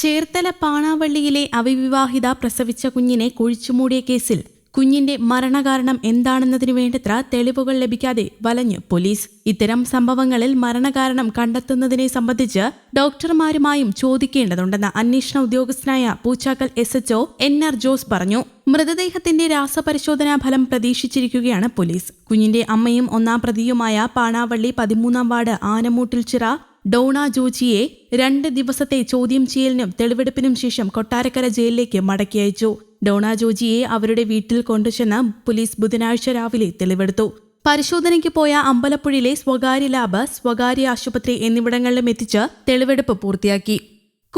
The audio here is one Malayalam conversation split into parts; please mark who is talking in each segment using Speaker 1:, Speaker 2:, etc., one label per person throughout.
Speaker 1: ചേർത്തല പാണാവള്ളിയിലെ അവിവാഹിത പ്രസവിച്ച കുഞ്ഞിനെ കുഴിച്ചുമൂടിയ കേസിൽ കുഞ്ഞിന്റെ മരണകാരണം എന്താണെന്നതിനു വേണ്ടത്ര തെളിവുകൾ ലഭിക്കാതെ വലഞ്ഞ് പോലീസ്. ഇത്തരം സംഭവങ്ങളിൽ മരണകാരണം കണ്ടെത്തുന്നതിനെ സംബന്ധിച്ച് ഡോക്ടർമാരുമായും ചോദിക്കേണ്ടതുണ്ടെന്ന് അന്വേഷണ ഉദ്യോഗസ്ഥനായ Poochakkal S HO N R Jose പറഞ്ഞു. മൃതദേഹത്തിന്റെ രാസപരിശോധനാ ഫലം പ്രതീക്ഷിച്ചിരിക്കുകയാണ് പോലീസ്. കുഞ്ഞിന്റെ അമ്മയും ഒന്നാം പ്രതിയുമായ പാണാവള്ളി പതിമൂന്നാം വാർഡ് ആനമൂട്ടിൽ ചിറ ഡോണ ജോജിയെ രണ്ട് ദിവസത്തെ ചോദ്യം ചെയ്യലിനും തെളിവെടുപ്പിനും ശേഷം കൊട്ടാരക്കര ജയിലിലേക്ക് മടക്കി അയച്ചു. ഡോണ ജോജിയെ അവരുടെ വീട്ടിൽ കൊണ്ടുചെന്ന് പോലീസ് ബുധനാഴ്ച രാവിലെ തെളിവെടുത്തു. പരിശോധനയ്ക്ക് പോയ അമ്പലപ്പുഴയിലെ സ്വകാര്യ ലാബ് സ്വകാര്യ ആശുപത്രി എന്നിവിടങ്ങളിലും എത്തിച്ച് തെളിവെടുപ്പ് പൂർത്തിയാക്കി.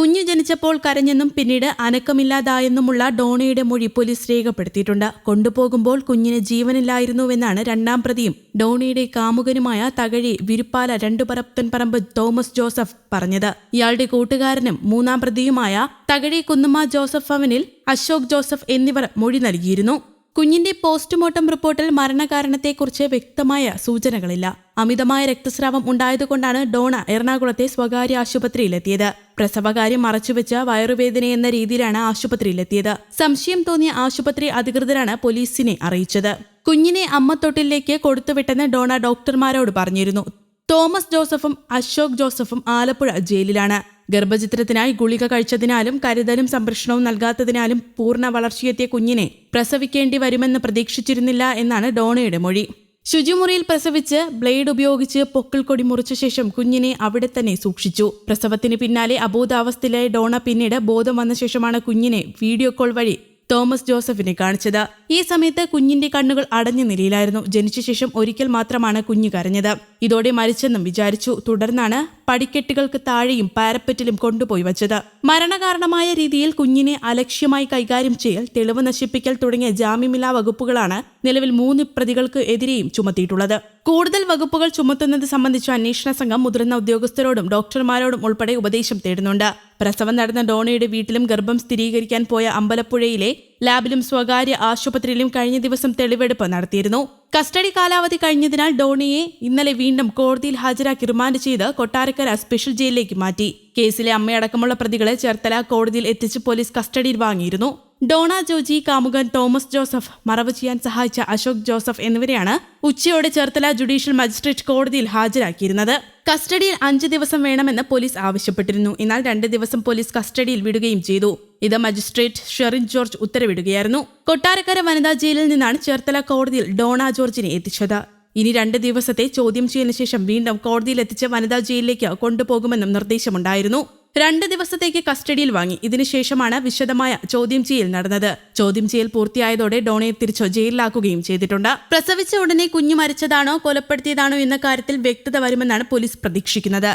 Speaker 1: കുഞ്ഞു ജനിച്ചപ്പോൾ കരഞ്ഞെന്നും പിന്നീട് അനക്കമില്ലാതായെന്നുമുള്ള ഡോണിയുടെ മൊഴി പോലീസ് രേഖപ്പെടുത്തിയിട്ടുണ്ട്. കൊണ്ടുപോകുമ്പോൾ കുഞ്ഞിന് ജീവനില്ലായിരുന്നുവെന്നാണ് രണ്ടാം പ്രതിയും. ഡോണിയുടെ കാമുകനുമായ തകഴി വിരുപ്പാല രണ്ടുപരപ്പൻ പറമ്പ് തോമസ് ജോസഫ് പറഞ്ഞത്. ഇയാളുടെ കൂട്ടുകാരനും മൂന്നാം പ്രതിയുമായ തകഴി കുന്നുമ്മ ജോസഫ് അവനിൽ അശോക് ജോസഫ് എന്നിവർ മൊഴി നൽകിയിരുന്നു. കുഞ്ഞിന്റെ പോസ്റ്റ്മോർട്ടം റിപ്പോർട്ടിൽ മരണകാരണത്തെക്കുറിച്ച് വ്യക്തമായ സൂചനകളില്ല. അമിതമായ രക്തസ്രാവം ഉണ്ടായതുകൊണ്ടാണ് ഡോണ എറണാകുളത്തെ സ്വകാര്യ ആശുപത്രിയിലെത്തിയത്. പ്രസവകാര്യം മറച്ചുവെച്ച വയറുവേദന എന്ന രീതിയിലാണ് ആശുപത്രിയിലെത്തിയത്. സംശയം തോന്നിയ ആശുപത്രി അധികൃതരാണ് പോലീസിനെ അറിയിച്ചത്. കുഞ്ഞിനെ അമ്മ തൊട്ടിലേക്ക് കൊടുത്തുവിട്ടെന്ന് ഡോണ ഡോക്ടർമാരോട് പറഞ്ഞിരുന്നു. തോമസ് ജോസഫും അശോക് ജോസഫും ആലപ്പുഴ ജയിലിലാണ്. ഗർഭചിത്രത്തിനായി ഗുളിക കഴിച്ചതിനാലും കരുതലും സംരക്ഷണവും നൽകാത്തതിനാലും പൂർണ വളർച്ചയെത്തിയ കുഞ്ഞിനെ പ്രസവിക്കേണ്ടി വരുമെന്ന് പ്രതീക്ഷിച്ചിരുന്നില്ല എന്നാണ് ഡോണയുടെ മൊഴി. ശുചിമുറിയിൽ പ്രസവിച്ച് ബ്ലേഡ് ഉപയോഗിച്ച് പൊക്കിൾ കൊടി മുറിച്ച ശേഷം കുഞ്ഞിനെ അവിടെ തന്നെ സൂക്ഷിച്ചു. പ്രസവത്തിന് പിന്നാലെ അബോധാവസ്ഥയിലായ ഡോണ പിന്നീട് ബോധം വന്ന ശേഷമാണ് കുഞ്ഞിനെ വീഡിയോ കോൾ വഴി തോമസ് ജോസഫിനെ കാണിച്ചത്. ഈ സമയത്ത് കുഞ്ഞിന്റെ കണ്ണുകൾ അടഞ്ഞ നിലയിലായിരുന്നു. ജനിച്ച ശേഷം ഒരിക്കൽ മാത്രമാണ് കുഞ്ഞ് കരഞ്ഞത്. ഇതോടെ മരിച്ചെന്നും വിചാരിച്ചു. തുടർന്നാണ് പടിക്കെട്ടുകൾക്ക് താഴെയും പാരപ്പറ്റിലും കൊണ്ടുപോയി വച്ചത്. മരണകാരണമായ രീതിയിൽ കുഞ്ഞിനെ അലക്ഷ്യമായി കൈകാര്യം ചെയ്യൽ തെളിവ് നശിപ്പിക്കൽ തുടങ്ങിയ ജാമ്യമില്ലാ വകുപ്പുകളാണ് നിലവിൽ മൂന്ന് പ്രതികൾക്ക് എതിരെയും ചുമത്തിയിട്ടുള്ളത്. കൂടുതൽ വകുപ്പുകൾ ചുമത്തുന്നത് സംബന്ധിച്ച അന്വേഷണ സംഘം മുതിർന്ന ഉദ്യോഗസ്ഥരോടും ഡോക്ടർമാരോടും ഉൾപ്പെടെ ഉപദേശം തേടുന്നുണ്ട്. പ്രസവം നടന്ന ഡോണയുടെ വീട്ടിലും ഗർഭം സ്ഥിരീകരിക്കാൻ പോയ അമ്പലപ്പുഴയിലെ ലാബിലും സ്വകാര്യ ആശുപത്രിയിലും കഴിഞ്ഞ ദിവസം തെളിവെടുപ്പ് നടത്തിയിരുന്നു. കസ്റ്റഡി കാലാവധി കഴിഞ്ഞതിനാൽ ഡോണിയെ ഇന്നലെ വീണ്ടും കോടതിയിൽ ഹാജരാക്കി റിമാൻഡ് ചെയ്ത് കൊട്ടാരക്കര സ്പെഷ്യൽ ജയിലിലേക്ക് മാറ്റി. കേസിലെ അമ്മയടക്കമുള്ള പ്രതികളെ ചേർത്തല കോടതിയിൽ എത്തിച്ച് പോലീസ് കസ്റ്റഡിയിൽ വാങ്ങിയിരുന്നു. ഡോണ ജോജി കാമുകൻ തോമസ് ജോസഫ് മറവ് ചെയ്യാൻ സഹായിച്ച അശോക് ജോസഫ് എന്നിവരെയാണ് ഉച്ചയോടെ ചേർത്തല ജുഡീഷ്യൽ മജിസ്ട്രേറ്റ് കോടതിയിൽ ഹാജരാക്കിയിരുന്നത്. കസ്റ്റഡിയിൽ അഞ്ച് ദിവസം വേണമെന്ന് പോലീസ് ആവശ്യപ്പെട്ടിരുന്നു. എന്നാൽ രണ്ട് ദിവസം പോലീസ് കസ്റ്റഡിയിൽ വിടുകയും ചെയ്തു. ഇത് മജിസ്ട്രേറ്റ് ഷെറിൻ ജോർജ് ഉത്തരവിടുകയായിരുന്നു. കൊട്ടാരക്കര വനിതാ ജയിലിൽ നിന്നാണ് ചേർത്തല കോടതിയിൽ ഡോണ ജോർജിനെ എത്തിച്ചത്. ഇനി രണ്ട് ദിവസത്തെ ചോദ്യം ചെയ്യലിന് ശേഷം വീണ്ടും കോടതിയിൽ എത്തിച്ച് വനിതാ ജയിലിലേക്ക് കൊണ്ടുപോകുമെന്നും നിർദ്ദേശമുണ്ടായിരുന്നു. രണ്ട് ദിവസത്തേക്ക് കസ്റ്റഡിയിൽ വാങ്ങി. ഇതിനുശേഷമാണ് വിശദമായ ചോദ്യം ചെയ്യൽ നടന്നത്. ചോദ്യം ചെയ്യൽ പൂർത്തിയായതോടെ ഡോണയെ തിരിച്ചു ജയിലിലാക്കുകയും ചെയ്തിട്ടുണ്ട്. പ്രസവിച്ച ഉടനെ കുഞ്ഞു മരിച്ചതാണോ കൊലപ്പെടുത്തിയതാണോ എന്ന കാര്യത്തിൽ വ്യക്തത വരുമെന്നാണ് പോലീസ് പ്രതീക്ഷിക്കുന്നത്.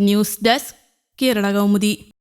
Speaker 1: News desk Kerala Kaumudi.